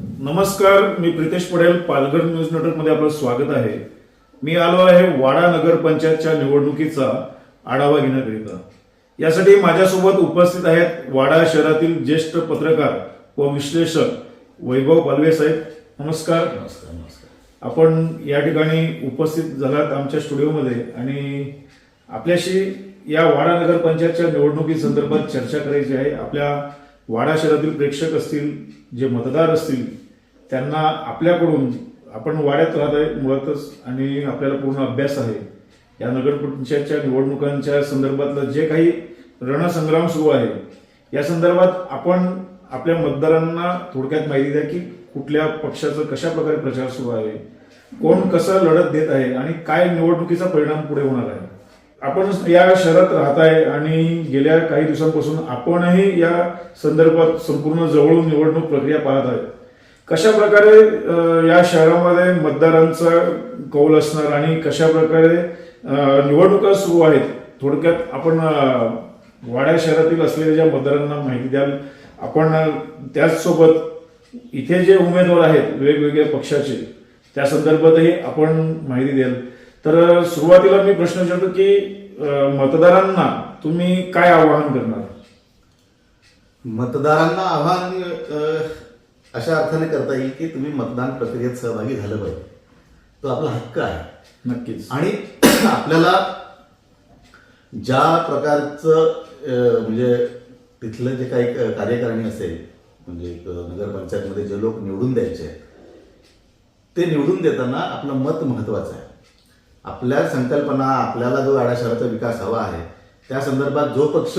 नमस्कार मी प्रितेश पटेल पालघर न्यूज नेटवर्कमध्ये आपलं स्वागत आहे. मी आलो आहे वाडा नगर पंचायतच्या निवडणुकीचा आढावा घेण्याकरिता. यासाठी माझ्यासोबत उपस्थित आहेत वाडा शहरातील ज्येष्ठ पत्रकार व विश्लेषक वैभव पालवे साहेब. नमस्कार. नमस्कार नमस्कार. आपण या ठिकाणी उपस्थित झालात आमच्या स्टुडिओमध्ये आणि आपल्याशी या वाडा नगर पंचायतच्या निवडणुकी संदर्भात चर्चा करायची आहे. आपल्या वाडा शहरातील प्रेक्षक असतील जे मतदार असतील त्यांना आपल्याकडून आपण वाड्यात राहत आहे मुळातच आणि आपल्याला पूर्ण अभ्यास आहे. या नगरपंचायतच्या निवडणुकांच्या संदर्भातलं जे काही रणसंग्राम सुरू आहे या संदर्भात आपण आपल्या मतदारांना थोडक्यात माहिती द्या की कुठल्या पक्षाचं कशा प्रकारे प्रचार सुरू आहे कोण कसं लढत देत आहे आणि काय निवडणुकीचा परिणाम पुढे होणार आहे. आपण या शहरात राहत आहे आणि गेल्या काही दिवसांपासून आपणही या संदर्भात संपूर्ण जवळून निवडणूक प्रक्रिया पाहत आहे कशा प्रकारे या शहरामध्ये मतदारांचा कौल असणार आणि कशा प्रकारे निवडणुका सुरू आहेत थोडक्यात आपण वाड्या शहरातील असलेल्या ज्या मतदारांना माहिती द्याल आपण त्याचसोबत इथे जे उमेदवार आहेत वेगवेगळ्या पक्षाचे त्या संदर्भातही आपण माहिती द्याल. तर सुरुवातीला मी प्रश्न विचारतो की मतदारांना तुम्ही काय आवाहन करणार? मतदारांना आव्हान अशा अर्थाने करता येईल की तुम्ही मतदान प्रक्रियेत सहभागी झालं पाहिजे. तो आपला हक्क आहे. नक्कीच. आणि आपल्याला ज्या प्रकारचं म्हणजे तिथलं जे काही कार्यकारिणी असेल म्हणजे नगरपंचायतमध्ये जे लोक निवडून द्यायचे ते निवडून देताना आपलं मत महत्वाचं आहे. आपल्या संकल्पना आपल्याला जो गाडा शहराचा विकास हवा आहे त्या संदर्भात जो पक्ष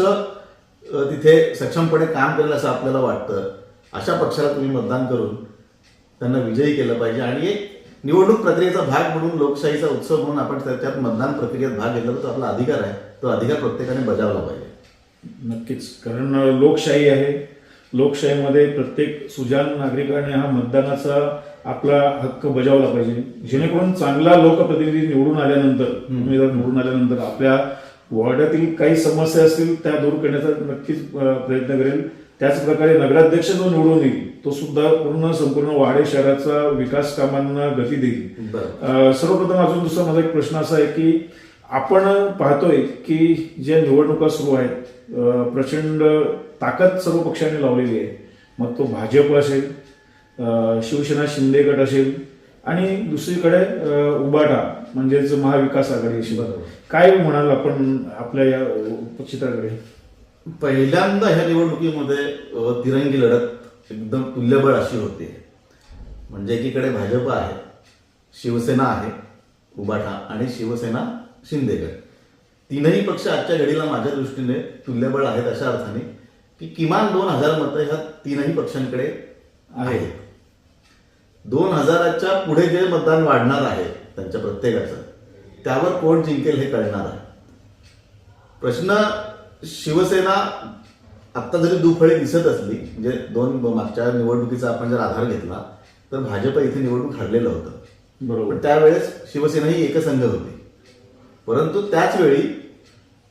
तिथे सक्षमपणे काम करेल असं आपल्याला वाटतं अशा पक्षाला तुम्ही मतदान करून त्यांना विजयी केलं पाहिजे. आणि एक निवडणूक प्रक्रियेचा भाग म्हणून लोकशाहीचा उत्सव म्हणून आपण त्याच्यात मतदान प्रक्रियेत भाग घेतला तर तो आपला अधिकार आहे. तो अधिकार प्रत्येकाने बजावला पाहिजे. नक्कीच. कारण लोकशाही आहे. लोकशाहीमध्ये प्रत्येक सुजान नागरिकाने हा मतदानाचा आपला हक्क बजावला पाहिजे. जेणेकरून चांगला लोकप्रतिनिधी निवडून आल्यानंतर उमेदवार निवडून आल्यानंतर आपल्या वॉर्डातील काही समस्या असतील त्या दूर करण्याचा नक्कीच प्रयत्न करेल. त्याच प्रकारे नगराध्यक्ष जो निवडून येईल तो सुद्धा पूर्ण संपूर्ण वाडे शहराचा विकास कामांना गती देईल. सर्वप्रथम अजून दुसरा माझा एक प्रश्न असा आहे की आपण पाहतोय की ज्या निवडणुका सुरू आहेत प्रचंड ताकद सर्व पक्षांनी लावलेली आहे. मग तो भाजप असेल शिवसेना शिंदे गट असेल आणि दुसरीकडे उबाटा म्हणजेच महाविकास आघाडी बरोबर. काय म्हणाल आपण आपल्या या चित्राकडे पहिल्यांदा ह्या निवडणुकीमध्ये तिरंगी लढत एकदम तुल्यबळ अशी होती. म्हणजे एकीकडे भाजप आहे शिवसेना आहे उबाठा आणि शिवसेना शिंदेगड तीनही पक्ष आजच्या घडीला माझ्या दृष्टीने तुल्यबळ आहेत अशा अर्थाने की किमान दोन हजार मतं ह्या तीनही पक्षांकडे आहेत. दोन हजाराच्या पुढे जे मतदान वाढणार आहे त्यांच्या प्रत्येकाचं त्यावर कोण जिंकेल हे कळणार आहे. प्रश्न शिवसेना आत्ता जरी दुफळी दिसत असली म्हणजे दोन मागच्या निवडणुकीचा आपण जर आधार घेतला तर भाजप इथे निवडणूक हरलेलं होतं. बरोबर. त्यावेळेस शिवसेना ही एकसंघ होती. परंतु त्याच वेळी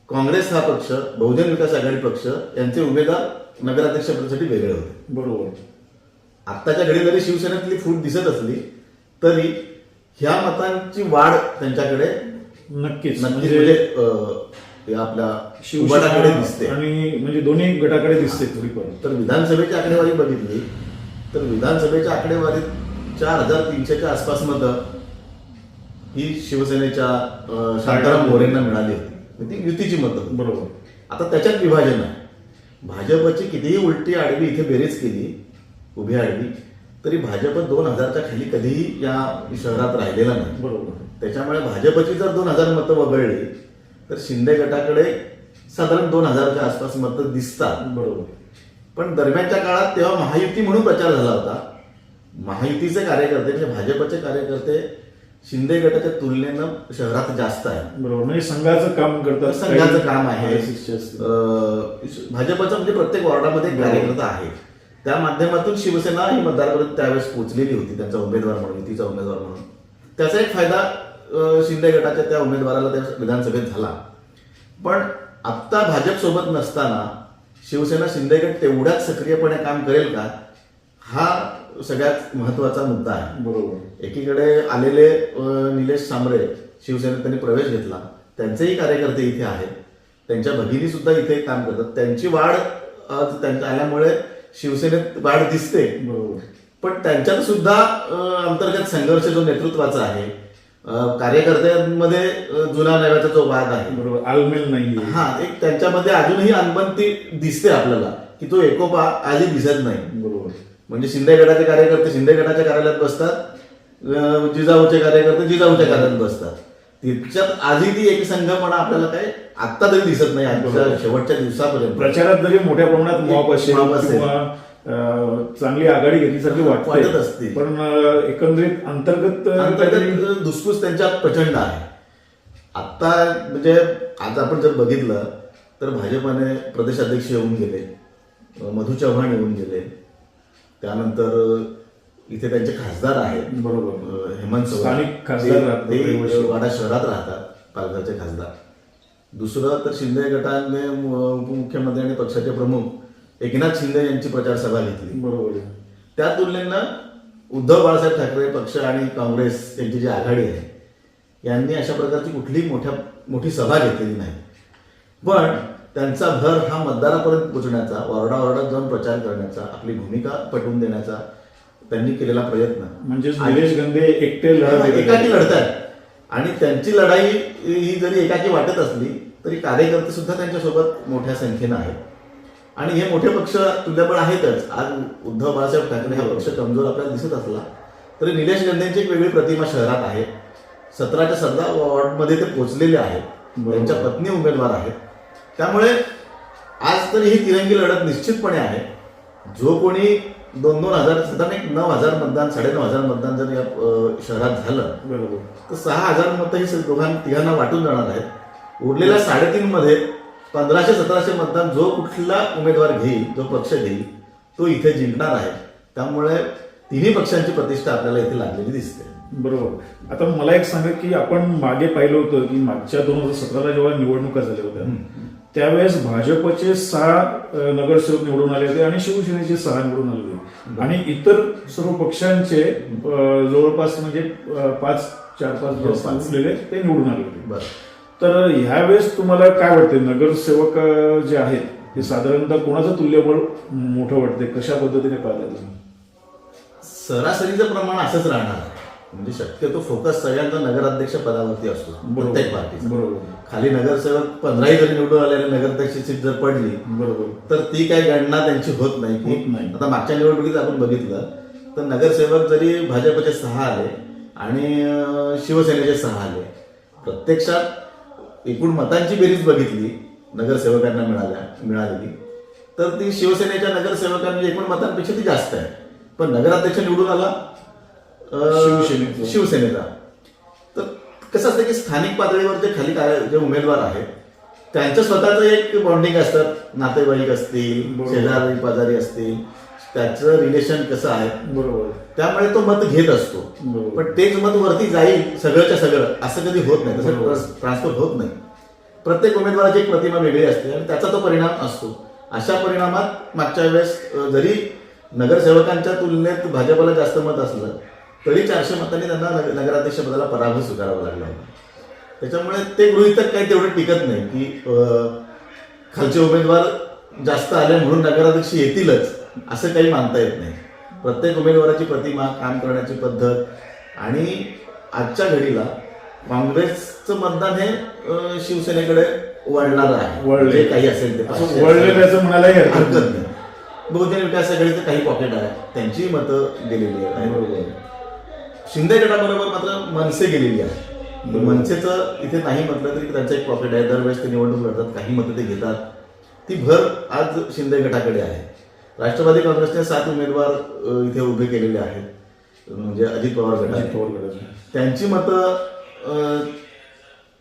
काँग्रेस हा पक्ष बहुजन विकास आघाडी पक्ष यांचे उमेदवार नगराध्यक्ष पदासाठी वेगळे होते. बरोबर. आत्ताच्या घडी जरी शिवसेनेतली फूट दिसत असली तरी ह्या मतांची वाढ त्यांच्याकडे नक्कीच. नक्कीच म्हणजे म्हणजे आपल्या उबाटाकडे दिसते. आणि म्हणजे दोन्ही गटाकडे दिसते थोडीफार तर विधानसभेची आकडेवारी बघितली तर विधानसभेच्या आकडेवारीत चार हजार तीनशेच्या आसपास मतं ही शिवसेनेच्या शांताराम मोरेंना मिळाली होती. म्हणजे ती युतीची मतं. बरोबर. आता त्याच्यात विभाजन आहे. भाजपची कितीही उलटी आडवी इथे बेरीज केली उभी आडवी तरी भाजप दोन हजारच्या खाली कधीही या शहरात राहिलेला नाही. बरोबर. त्याच्यामुळे भाजपची जर दोन हजार मतं वगळली तर शिंदे गटाकडे साधारण दोन हजारच्या आसपास मतं दिसतात. बरोबर. पण दरम्यानच्या काळात तेव्हा महायुती म्हणून प्रचार झाला होता. महायुतीचे कार्यकर्ते म्हणजे भाजपचे कार्यकर्ते शिंदे गटाच्या तुलनेनं शहरात जास्त आहे बरोबर. म्हणजे संघाचं काम करतात संघाचं काम आहे. भाजपचं म्हणजे प्रत्येक वॉर्डामध्ये कार्यकर्ता आहे त्या माध्यमातून शिवसेना ही मतदारापर्यंत त्यावेळेस पोहोचलेली होती त्यांचा उमेदवार म्हणून युतीचा उमेदवार म्हणून. त्याचा एक फायदा शिंदे गटाच्या त्या उमेदवाराला त्या विधानसभेत झाला. पण आत्ता भाजप सोबत नसताना शिवसेना शिंदे गट तेवढ्याच सक्रियपणे काम करेल का हा सगळ्यात महत्त्वाचा मुद्दा आहे. बरोबर. एकीकडे आलेले निलेश सांबरे शिवसेनेत त्यांनी प्रवेश घेतला त्यांचेही कार्यकर्ते इथे आहेत. त्यांच्या भगिनी सुद्धा इथे काम करतात. त्यांची वाढ आल्यामुळे शिवसेनेत वाढ दिसते. बरोबर. पण त्यांच्यात सुद्धा अंतर्गत संघर्ष जो नेतृत्वाचा आहे कार्यकर्त्यांमध्ये जुना नव्याचा जो वाद आहे. बरोबर. आलमेल नाहीये. हा एक त्यांच्यामध्ये अजूनही अनबनती दिसते आपल्याला की तो एकोपा आजही दिसत नाही. बरोबर. म्हणजे शिंदे गटाचे कार्यकर्ते शिंदे गटाच्या कार्यालयात बसतात जिजाऊचे कार्यकर्ते जिजाऊच्या कार्यालयात बसतात. तिच्यात आजही ती एक संघपणा आपल्याला काय आत्ता तरी दिसत नाही आजच्या शेवटच्या दिवसापर्यंत. प्रचारात जरी मोठ्या प्रमाणात मॉप असेल चांगली आघाडी घेतल्यासारखी वाटत. वाटते असते. पण एकंदरीत अंतर्गत अंतर्गत त्यांच्यात प्रचंड आहे. आता म्हणजे आज आपण जर बघितलं तर भाजपाने प्रदेशाध्यक्ष येऊन गेले मधु चव्हाण येऊन गेले. त्यानंतर इथे त्यांचे खासदार आहेत बरोबर हेमंत. स्थानिक खासदार ते-. वाडा शहरात राहतात पालघरचे खासदार दुसरं तर शिंदे गटाने उपमुख्यमंत्री आणि पक्षाचे प्रमुख एकनाथ शिंदे यांची प्रचार सभा घेतली बरोबर. त्या तुलनेनं उद्धव बाळासाहेब ठाकरे पक्ष आणि काँग्रेस यांची जी आघाडी आहे यांनी अशा प्रकारची कुठलीही मोठ्या मोठी सभा घेतलेली नाही पण त्यांचा भर हा मतदारापर्यंत पोहोचण्याचा वारडावारडात जाऊन प्रचार करण्याचा आपली भूमिका पटवून देण्याचा त्यांनी केलेला प्रयत्न. म्हणजेच निलेश गंधे एकटे लढत एकाकी आहेत. लढतात आणि त्यांची लढाई ही जरी एकाकी वाटत असली तरी कार्यकर्ते सुद्धा त्यांच्यासोबत मोठ्या संख्येनं आहेत. आणि हे मोठे पक्ष तुल्यबळ आहेतच. आज उद्धव बाळासाहेब ठाकरे हा पक्ष कमजोर आपल्याला दिसत असला तरी निलेश गंधेंची एक वेगळी प्रतिमा शहरात आहे. सतराच्या सतरा वॉर्डमध्ये ते पोहोचलेले आहेत. त्यांच्या पत्नी उमेदवार आहेत. त्यामुळे आज तरी ही तिरंगी लढत निश्चितपणे आहे. जो कोणी दोन दोन हजार साधारण एक नऊ हजार मतदान साडेनऊ हजार मतदान जर या शहरात झालं तर सहा हजार मतं ही दोघां तिघांना वाटून जाणार आहेत. उरलेल्या साडेतीन मध्ये पंधराशे सतराशे मतदान जो कुठला उमेदवार घेईल जो पक्ष घेईल तो इथे जिंकणार आहे. त्यामुळे तिन्ही पक्षांची प्रतिष्ठा आपल्याला इथे लागलेली दिसते. बरोबर. आता मला एक सांगा की आपण मागे पाहिलं होतं की मागच्या दोन हजार सतराला जेव्हा निवडणुका झाल्या होत्या त्यावेळेस भाजपचे सहा नगरसेवक निवडून आले होते आणि शिवसेनेचे सहा निवडून आले होते. आणि इतर सर्व पक्षांचे जवळपास म्हणजे पाच चार पाच जे हो, ते निवडून आले होते. बरं. तर ह्यावेळेस तुम्हाला काय वाटते नगरसेवक जे आहेत हे साधारणतः कोणाचं तुल्यबळ मोठं वाटते कशा पद्धतीने पाहता तुम्ही? सरासरीचं प्रमाण असंच राहणार म्हणजे शक्यतो फोकस सगळ्यांचा नगराध्यक्ष पदावरती असतो. प्रत्येक पार्टीचा. बरोबर. खाली नगरसेवक पंधराही जरी निवडून आलेले नगराध्यक्ष सीट जर पडली बरोबर तर ती काही गणना त्यांची होत नाही होत नाही. आता मागच्या निवडणुकीत आपण बघितलं तर नगरसेवक जरी भाजपचे सहा आले आणि शिवसेनेचे सहा आले प्रत्यक्षात एकूण मतांची बेरीज बघितली नगरसेवकांना मिळाल्या मिळालेली तर ती शिवसेनेच्या नगरसेवकांनी एकूण मतांपेक्षा ती जास्त आहे पण नगराध्यक्ष निवडून आला शिवसेनेचा. कसं असतं की स्थानिक पातळीवर जे खाली जे उमेदवार आहेत त्यांचं स्वतःचं एक बॉन्डिंग असतात नातेवाईक असतील. शेजारी पाजारी असतील त्याचं रिलेशन कसं आहे? बरोबर. त्यामुळे तो मत घेत असतो. पण तेच मत वरती जाईल सगळंच्या सगळं असं कधी होत नाही. तसं ट्रान्सफर होत नाही. प्रत्येक उमेदवाराची एक प्रतिमा वेगळी असते आणि त्याचा तो परिणाम असतो. अशा परिणामात मागच्या वेळेस जरी नगरसेवकांच्या तुलनेत भाजपला जास्त मत असलं तरी चारशे मतांनी त्यांना नग- नगराध्यक्ष पदाला पराभव स्वीकारावा लागला होता. त्याच्यामुळे ते गृहितक काही तेवढं टिकत नाही की खालचे उमेदवार जास्त आले म्हणून नगराध्यक्ष येतीलच असं काही मानता येत नाही. प्रत्येक उमेदवाराची प्रतिमा काम करण्याची पद्धत आणि आजच्या घडीला काँग्रेसचं मतदान हे शिवसेनेकडे वळणार आहे. वळले. काही असेल ते असं वळलेल्याचं म्हणायलाही हरकत नाही. बहुजन विकास आघाडीचं काही पॉकेट आहे. त्यांची मतं गेलेली आहेत. बरोबर. शिंदे गटाबरोबर मात्र मनसे गेलेली आहे. मनसेचं इथे नाही म्हटलं तरी त्यांचं एक प्रॉफिट आहे. दरवेळेस ते निवडणूक लढतात काही मतं ते घेतात. ती भर आज शिंदे गटाकडे आहे. राष्ट्रवादी काँग्रेसने सात उमेदवार इथे उभे केलेले आहेत. म्हणजे अजित पवार अजित गटाने पवार गटाचे. त्यांची मतं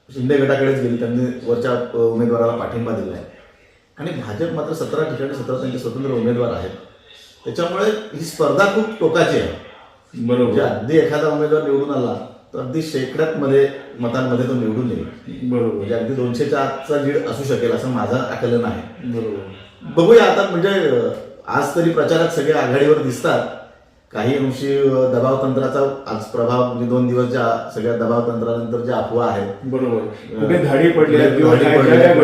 शिंदे गटाकडेच गेली. त्यांनी वरच्या उमेदवाराला पाठिंबा दिला आहे आणि भाजप मात्र सतरा ठिकाणी सतरा त्यांचे स्वतंत्र उमेदवार आहेत. त्याच्यामुळे ही स्पर्धा खूप टोकाची आहे. बरोबर. अगदी एखादा उमेदवार निवडून आला तर अगदी शेकड्यात मध्ये मतांमध्ये तो निवडून येईल. बरोबर. म्हणजे अगदी दोनशेच्या आतचा लीड असू शकेल असं माझं आकलन आहे. बरोबर. बघूया आता म्हणजे आज तरी प्रचारात सगळे आघाडीवर दिसतात. काही अंशी दबाव तंत्राचा आज प्रभाव म्हणजे दोन दिवस ज्या सगळ्या दबाव तंत्रानंतर ज्या अफवा आहेत. बरोबर. धाडी पडल्या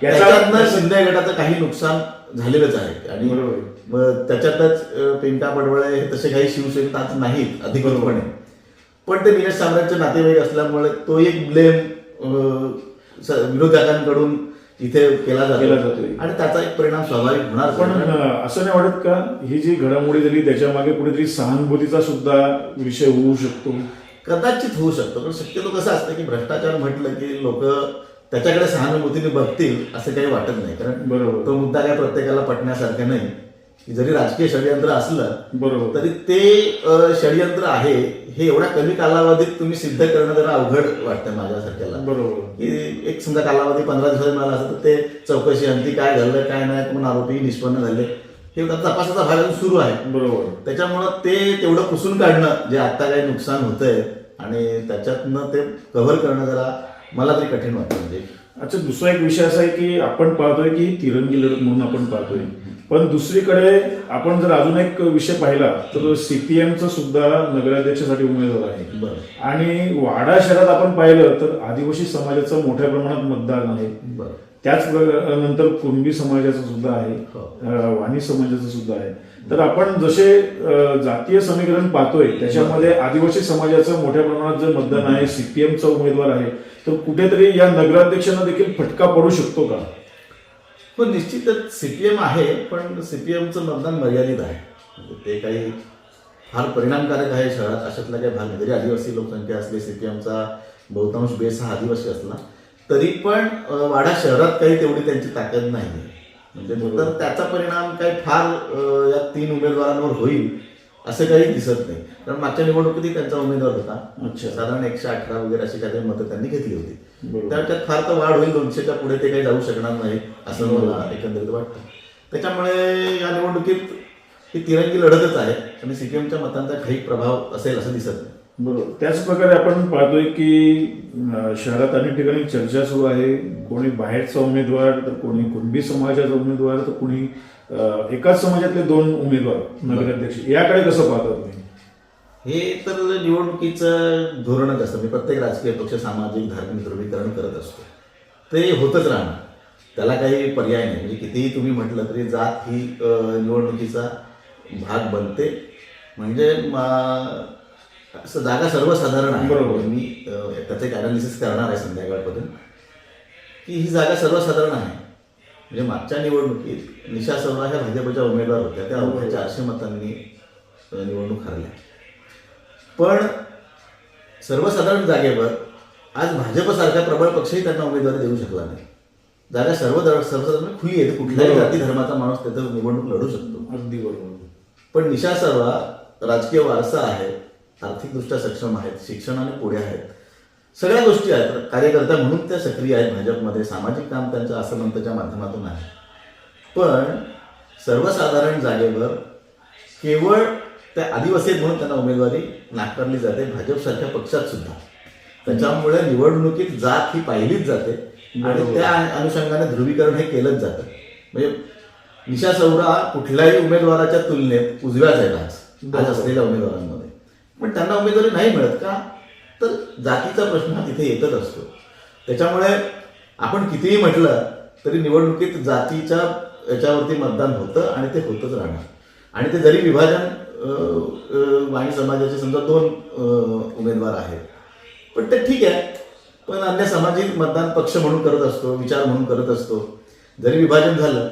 कुठे किंवा धाडी काय पडल्या, काय कुणाला गडबड चालू अटक आहे झाली. याचा त्याच्यातनं शिंदे गटाचं काही नुकसान झालेलंच आहे आणि बरोबर. त्याच्यातच पिंका पडवळे हे तसे काही शिवसैनिक आज नाहीत अधिकृतपणे पण ते निलेश साम्राटचे नातेवाईक असल्यामुळे तो एक ब्लेम विरोधकांकडून इथे केला जातो. आणि त्याचा एक परिणाम स्वाभाविक होणार पण असं नाही वाटत का ही जी घडामोडी झाली त्याच्यामागे कुठेतरी सहानुभूतीचा सुद्धा विषय होऊ शकतो कदाचित होऊ शकतो पण शक्यतो कसं असतं की भ्रष्टाचार म्हटलं की लोक त्याच्याकडे सहानुभूतीने बघतील असं काही वाटत नाही. कारण बरोबर. तो मुद्दा काय प्रत्येकाला पटण्यासारखा नाही. की जरी राजकीय षडयंत्र असलं बरोबर. तरी ते षडयंत्र आहे हे एवढ्या कमी कालावधीत तुम्ही सिद्ध करणं जरा अवघड वाटतं माझ्यासारख्याला. बरोबर. की एक समजा कालावधी पंधरा दिवसात मिळाला असं तर ते चौकशी अंती काय घडलं काय नाही म्हणून आरोपी निष्पन्न झाले. हे तपासाचा भाग सुरू आहे. बरोबर. त्याच्यामुळं ते तेवढं पुसून काढणं जे आता काही नुकसान होतंय आणि त्याच्यातनं ते कव्हर करणं जरा मला तरी कठीण वाटतं म्हणजे. अच्छा दुसरा एक विषय असा आहे की आपण पाहतोय की तिरंगी लढत म्हणून आपण पाहतोय. पण दुसरीकडे आपण जर अजून एक विषय पाहिला तर सीपीएमचा सुद्धा नगराध्यक्षासाठी उमेदवार आहे. बरं. आणि वाडा शहरात आपण पाहिलं तर आदिवासी समाजाचं मोठ्या प्रमाणात मतदान आहे. त्याच नंतर कुणबी समाजाचं सुद्धा आहे. हो. वाणी समाजाचं सुद्धा आहे. तर आपण जसे जातीय समीकरण पाहतोय त्याच्यामध्ये आदिवासी समाजाचं मोठ्या प्रमाणात जे मतदान आहे सीपीएमचा उमेदवार आहे तर कुठेतरी या नगराध्यक्षांना देखील फटका पडू शकतो का? पण निश्चितच सीपीएम आहे पण सीपीएमचं मतदान मर्यादित आहे. म्हणजे ते काही फार परिणामकारक आहे शहरात अशातला काही भाग नाही. जरी आदिवासी लोकसंख्या असली सीपीएमचा बहुतांश बेस हा आदिवासी असला तरी पण वाडा शहरात काही तेवढी त्यांची ताकद नाही म्हणजे तर त्याचा परिणाम काही फार या तीन उमेदवारांवर होईल असं काही दिसत नाही. कारण मागच्या निवडणुकीतही त्यांचा उमेदवार होता. साधारण एकशे अठरा वगैरे अशी काही मतं त्यांनी घेतली होती. त्याच्यात फार तर वाढ होईल दोनशेच्या पुढे ते काही जाऊ शकणार नाही असं मला एकंदरीत वाटतं. त्याच्यामुळे या निवडणुकीत ही तिरंगी लढतच आहे. आणि सीपीएमच्या मतांचा काही प्रभाव असेल असं दिसत नाही. बरोबर. त्याच प्रकारे आपण पाहतोय की शहरात अनेक ठिकाणी चर्चा सुरू आहे. कोणी बाहेरचा उमेदवार तर कोणी कुणबी समाजाचा उमेदवार तर कोणी एकाच समाजातले दोन उमेदवार नगराध्यक्ष. याकडे कसं पाहता तुम्ही? हे तर निवडणुकीचं धोरणच असतं. म्हणजे प्रत्येक राजकीय पक्ष सामाजिक धार्मिक ध्रुवीकरण करत असतो. ते होतच राहणार. त्याला काही पर्याय नाही. म्हणजे कितीही तुम्ही म्हटलं तरी जात ही निवडणुकीचा भाग बनते. म्हणजे मा- असं जागा सर्वसाधारण आहे. बरोबर. मी त्याचं एक अनालिसिस करणार आहे संध्याकाळपर्यंत. की ही जागा सर्वसाधारण आहे. म्हणजे मागच्या निवडणुकीत निशा सव्वा ह्या भाजपच्या उमेदवार होत्या. त्या अवघ्या चारशे मतांनी निवडणूक हरल्या. पण सर्वसाधारण जागेवर आज भाजपसारखा प्रबळ पक्षही त्यांना उमेदवारी देऊ शकला नाही. जागा सर्व सर्वसाधारण खुली आहे. कुठल्याही. जाती धर्माचा माणूस तिथं निवडणूक लढू शकतो. अगदी बरोबर. पण निशा सर्वा राजकीय वारसा आहे. आर्थिकदृष्ट्या सक्षम आहेत शिक्षणाने पुढे आहेत. सगळ्या गोष्टी आहेत. कार्यकर्ता म्हणून त्या सक्रिय आहेत भाजपमध्ये. सामाजिक काम त्यांच्या असमंतच्या माध्यमातून आहे. पण सर्वसाधारण जागेवर केवळ त्या आदिवासी म्हणून त्यांना उमेदवारी नाकारली जाते. भाजपसारख्या पक्षात सुद्धा. त्याच्यामुळे निवडणुकीत जात ही पाहिलीच जाते. आणि. त्या अनुषंगाने ध्रुवीकरण हे केलंच जातं. म्हणजे निशा सौरा कुठल्याही उमेदवाराच्या तुलनेत उजव्याच आहेत आज. असलेल्या उमेदवारांमध्ये पण त्यांना उमेदवारी नाही मिळत का? तर जातीचा प्रश्न हा तिथे येतच असतो. त्याच्यामुळे आपण कितीही म्हटलं तरी निवडणुकीत जातीच्या याच्यावरती मतदान होतं आणि ते होतच राहणार. आणि ते जरी विभाजन वाणी समाजाचे समजा दोन उमेदवार आहेत. पण ते ठीक आहे. पण अन्य सामाजिक मतदान पक्ष म्हणून करत असतो विचार म्हणून करत असतो. जरी विभाजन झालं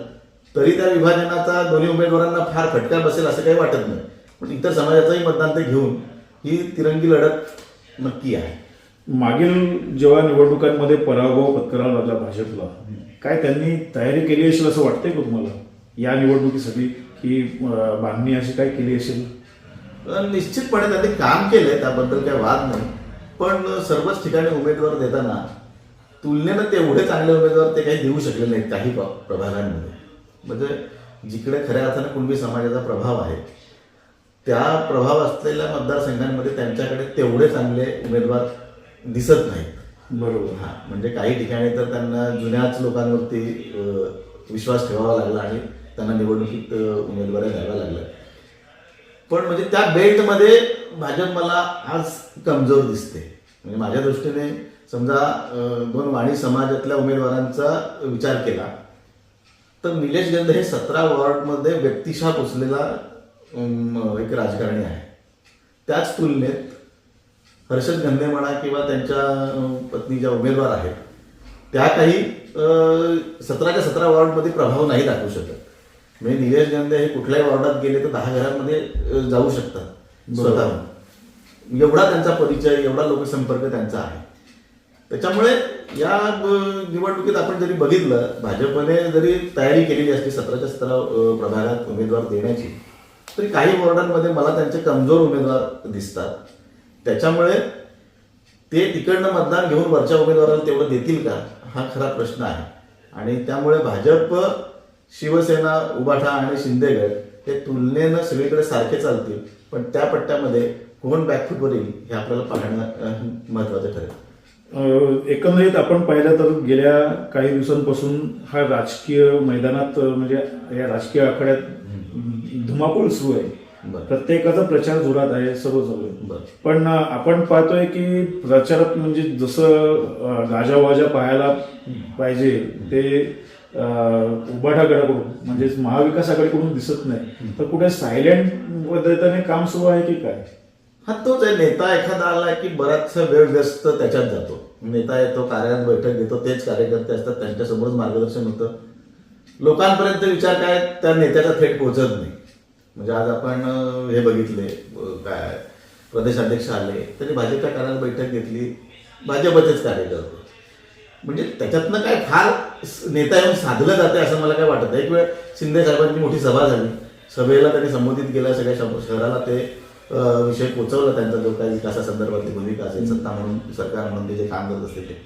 तरी त्या विभाजनाचा दोन्ही उमेदवारांना फार फटका बसेल असं काही वाटत नाही. पण इतर समाजाचंही मतदान ते घेऊन ही तिरंगी लढत नक्की आहे. मागील जेव्हा निवडणुकांमध्ये पराभव पत्करावा लागला भाजपला काय त्यांनी तयारी केली असेल असं वाटतंय का तुम्हाला? या निवडणुकीसाठी की बांधणी अशी काय केली असेल? निश्चितपणे त्यांनी काम केलंय त्याबद्दल काही वाद नाही. पण सर्वच ठिकाणी उमेदवार देताना तुलनेनं तेवढे चांगले उमेदवार ते काही देऊ शकले नाहीत काही प्रभागांमध्ये. म्हणजे जिकडे खऱ्या अर्थाने कुणबी समाजाचा प्रभाव आहे त्या प्रभाव असलेल्या मतदारसंघांमध्ये त्यांच्याकडे तेवढे चांगले उमेदवार दिसत नाहीत. बरोबर. हा म्हणजे काही ठिकाणी तर त्यांना जुन्याच लोकांवरती विश्वास ठेवावा लागला आणि त्यांना निवडणुकीत उमेदवारी द्याव्या लागल्या. पण म्हणजे त्या बेल्टमध्ये भाजप मला आज कमजोर दिसते. म्हणजे माझ्या दृष्टीने समजा दोन वाणी समाजातल्या उमेदवारांचा विचार केला तर निलेश गंध हे सतरा वॉर्डमध्ये व्यक्तिशा पोचलेला एक राजकारणी आहे. त्याच तुलनेत हर्षद गंधे म्हणा किंवा त्यांच्या पत्नी ज्या उमेदवार आहेत त्या काही सतराच्या सतरा वॉर्डमध्ये प्रभाव नाही दाखवू शकत. म्हणजे निलेश गंधे हे कुठल्याही वॉर्डात गेले तर दहा घरांमध्ये जाऊ शकतात स्वतःहून. एवढा त्यांचा परिचय एवढा लोकसंपर्क त्यांचा आहे. त्याच्यामुळे या निवडणुकीत आपण जरी बघितलं भाजपने जरी तयारी केलेली असली सतराच्या सतरा प्रभागात उमेदवार देण्याची तरी काही वॉर्डांमध्ये मला त्यांचे कमजोर उमेदवार दिसतात. त्याच्यामुळे ते तिकडनं मतदान घेऊन वरच्या उमेदवाराला तेवढं देतील का? हा खरा प्रश्न आहे. आणि त्यामुळे भाजप शिवसेना उबाठा आणि शिंदेगड हे तुलनेनं सगळीकडे सारखे चालतील. पण त्या पट्ट्यामध्ये कोण बॅकफुटवर येईल हे आपल्याला पाहणं महत्वाचं ठरेल. एकंदरीत आपण पाहिलं तर गेल्या काही दिवसांपासून हा राजकीय मैदानात म्हणजे या राजकीय आखाड्यात धुमाकूळ सुरू आहे. प्रत्येकाचा प्रचार जोरात आहे सर्व बरं. पण आपण पाहतोय की प्रचारात म्हणजे जसं गाजावाजा पाहायला पाहिजे ते अं, उबाठा गटाकडून म्हणजे महाविकास आघाडीकडून दिसत नाही. तर कुठे सायलेंट पद्धतीने काम सुरू आहे की काय? हा तोच आहे. नेता एखादा आला की बराचसा वेळ व्यस्त त्याच्यात जातो. नेता येतो कार्यालयात बैठक घेतो तेच कार्यकर्ते असतात त्यांच्यासमोरच मार्गदर्शन होतं. लोकांपर्यंत विचार काय? त्या नेत्याचा थेट पोहोचत नाही. म्हणजे आज आपण हे बघितले काय प्रदेशाध्यक्ष आले तरी भाजपच्या कार्यालयात बैठक घेतली भाजपचेच कार्यकर्ते. म्हणजे त्याच्यातनं काय फार नेता येऊन साधलं जाते असं मला काय वाटत एक वेळ शिंदे साहेबांची मोठी सभा झाली. सभेला त्यांनी संबोधित केलं सगळ्या शहर- शहराला ते विषय पोचवला त्यांचा जो काही विकासासंदर्भातली भूमिका असेल सत्ता म्हणून सरकार म्हणून ते जे काम करत असते ते.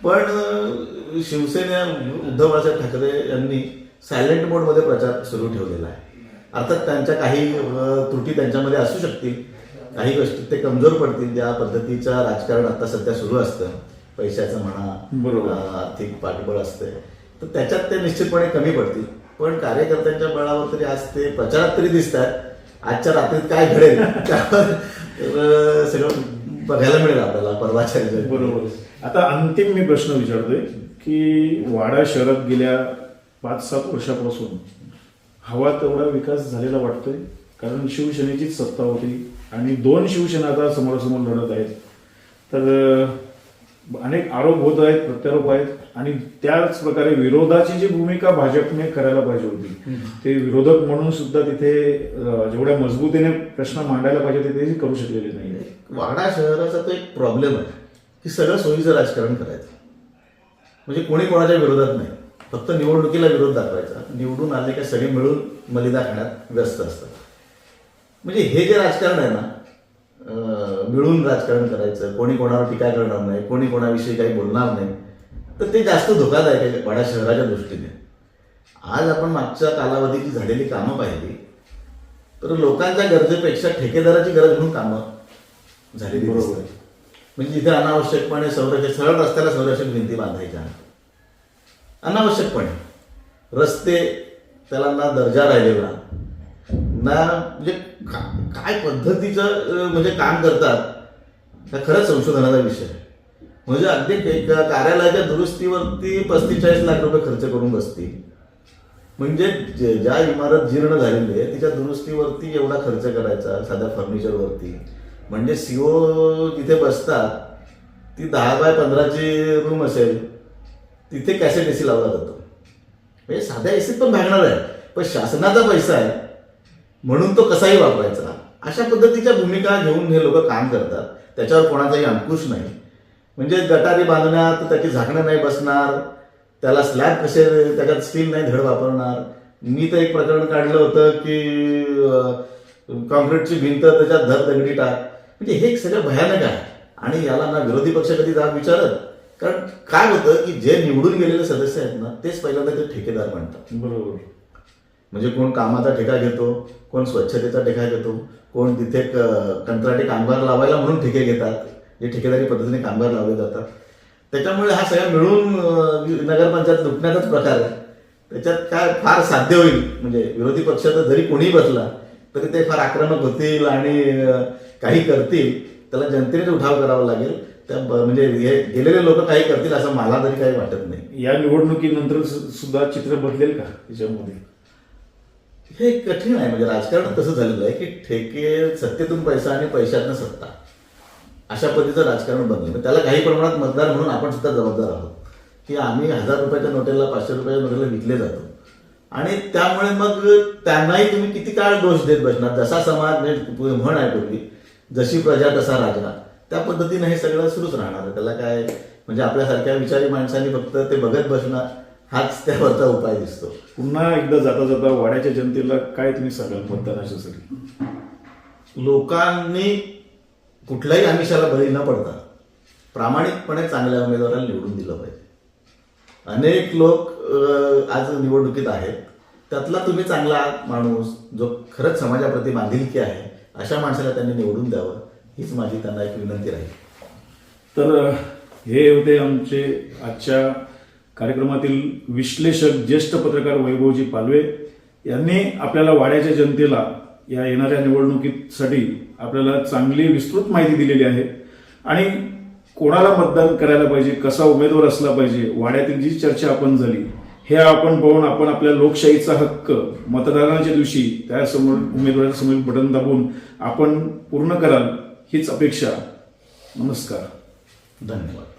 पण शिवसेना उद्धव बाळासाहेब ठाकरे यांनी सायलेंट मोडमध्ये प्रचार सुरू ठेवलेला आहे. अर्थात त्यांच्या काही त्रुटी त्यांच्यामध्ये असू शकतील. काही गोष्टी ते कमजोर पडतील. ज्या पद्धतीचं राजकारण आता सध्या सुरू असतं. पैशाचं म्हणा आर्थिक पाठबळ असते. तर त्याच्यात ते निश्चितपणे कमी पडतील. पण कार्यकर्त्यांच्या बळावर तरी आज ते प्रचारात तरी दिसतात. आजच्या रात्रीत काय घडेल? त्यावर सगळं बघायला मिळेल आपल्याला. परवाच्या. बरोबर. आता अंतिम मी प्रश्न विचारतोय की वाडा शहरात गेल्या पाच सात वर्षापासून हवा तेवढा विकास झालेला वाटतोय कारण शिवसेनेचीच सत्ता होती आणि दोन शिवसेना आता समोरासमोर लढत आहेत. तर अनेक आरोप होत आहेत प्रत्यारोप आहेत आणि त्याच प्रकारे विरोधाची जी भूमिका भाजपने करायला पाहिजे होती ते विरोधक म्हणून सुद्धा तिथे जेवढ्या मजबूतीने प्रश्न मांडायला पाहिजे ते करू शकलेले नाही. वाडा शहराचा तो एक प्रॉब्लेम आहे की सगळं सोयीचं राजकारण करायचं. म्हणजे कोणी कोणाच्या विरोधात नाही. फक्त निवडणुकीला विरोध दाखवायचा. निवडून आले का सगळे मिळून मलिदा खाण्यात व्यस्त असतात. म्हणजे हे जे राजकारण आहे ना मिळून राजकारण करायचं कोणी कोणावर टीका करणार नाही कोणी कोणाविषयी काही बोलणार नाही तर ते जास्त धोकादायक आहे वाडा शहराच्या दृष्टीने. आज आपण मागच्या कालावधीची झालेली कामं पाहिली तर लोकांच्या गरजेपेक्षा ठेकेदाराची गरज म्हणून कामं झालेली बरोबर. म्हणजे जिथे अनावश्यकपणे संरक्षण सरळ रस्त्याला संरक्षण भिंती बांधायच्या. अनावश्यकपणे. रस्ते त्याला ना दर्जा राहिलेला. ना म्हणजे का- काय पद्धतीचं म्हणजे काम करतात हा खरंच संशोधनाचा विषय. आहे म्हणजे अगदी एक कार्यालयाच्या दुरुस्तीवरती पस्तीस चाळीस लाख रुपये खर्च करून बसतील. म्हणजे ज्या इमारत जीर्ण झालेली आहे तिच्या दुरुस्तीवरती एवढा खर्च करायचा साध्या फर्निचरवरती. म्हणजे सीओ जिथे बसतात ती दहा बाय पंधराची रूम असेल तिथे कॅसेट एसी लावला जातो. म्हणजे साध्या एसीत पण भागणार आहे पण शासनाचा पैसा आहे म्हणून तो कसाही वापरायचा. अशा पद्धतीच्या भूमिका घेऊन हे लोक काम करतात. त्याच्यावर कोणाचाही अंकुश नाही. म्हणजे गटारी बांधण्यात त्याची झाकणं नाही बसणार त्याला स्लॅब कसे त्याच्यात स्टील नाही धड वापरणार. मी तर एक प्रकरण काढलं होतं की कॉन्क्रीटची भिंत त्याच्यात धर दगडी टाक. म्हणजे हे सगळं भयानक आहे. आणि याला ना विरोधी पक्ष कधी जाब विचारत? कारण काय होतं की जे निवडून गेलेले सदस्य आहेत ना तेच पहिल्यांदा ते ठेकेदार म्हणतात बरोबर. म्हणजे कोण कामाचा ठेका घेतो कोण स्वच्छतेचा ठेका घेतो कोण तिथे कंत्राटी कामगार लावायला म्हणून ठेके घेतात जे ठेकेदारी पद्धतीने कामगार लावले जातात. त्याच्यामुळे हा सगळा मिळून नगरपंचायत लुटण्याचाच प्रकार आहे. त्याच्यात काय फार साध्य होईल. म्हणजे विरोधी पक्षाचा जरी कोणी बसला तरी ते फार आक्रमक होतील आणि काही करतील त्याला जनतेने उठाव करावा लागेल. त्या म्हणजे हे गेलेले लोक काही करतील असं मला तरी काही वाटत नाही. या निवडणुकीनंतर सुद्धा चित्र बदलेल का त्याच्यामध्ये हे कठीण आहे म्हणजे राजकारण तसं झालेलं आहे की ठेके सत्तेतून पैसा आणि पैशातनं सत्ता. अशा पद्धतीचं राजकारण बनलं त्याला काही प्रमाणात मतदार म्हणून आपण सुद्धा जबाबदार आहोत. की आम्ही हजार रुपयाच्या नोटेला पाचशे रुपयाच्या नोटेला विकले जातो. आणि त्यामुळे मग त्यांनाही तुम्ही किती काळ दोष देत बसणार? जसा समाज म्हणजे म्हण आहे पूर्वी जशी प्रजा तसा राजा. त्या पद्धतीने हे सगळं सुरूच राहणार आहे. त्याला काय म्हणजे आपल्यासारख्या विचारी माणसांनी फक्त ते बघत बसणार हाच त्यावरचा उपाय दिसतो. पुन्हा एकदा जाता जाता वाड्याच्या जनतेला काय तुम्ही सांगाल मतदानाच्यासाठी लोकांनी कुठल्याही आमिषाला बळी न पडता प्रामाणिकपणे चांगल्या उमेदवाराला निवडून दिलं पाहिजे. अनेक लोक आज निवडणुकीत आहेत. त्यातला तुम्ही चांगला माणूस जो खरंच समाजाप्रती बांधिलकी आहे अशा माणसाला त्यांनी निवडून द्यावं. हीच माझी त्यांना एक विनंती राहील. तर हे होते आमचे आजच्या कार्यक्रमातील विश्लेषक ज्येष्ठ पत्रकार वैभवजी पालवे. यांनी आपल्याला वाड्याच्या जनतेला या येणाऱ्या निवडणुकीसाठी आपल्याला चांगली विस्तृत माहिती दिलेली आहे. आणि कोणाला मतदान करायला पाहिजे कसा उमेदवार असला पाहिजे वाड्यातील जी चर्चा आपण झाली हे आपण पाहून आपण आपल्या लोकशाहीचा हक्क मतदानाच्या दिवशी त्यासमोर उमेदवारासमोर बटन दाबून आपण पूर्ण कराल. हीच अपेक्षा. नमस्कार. धन्यवाद.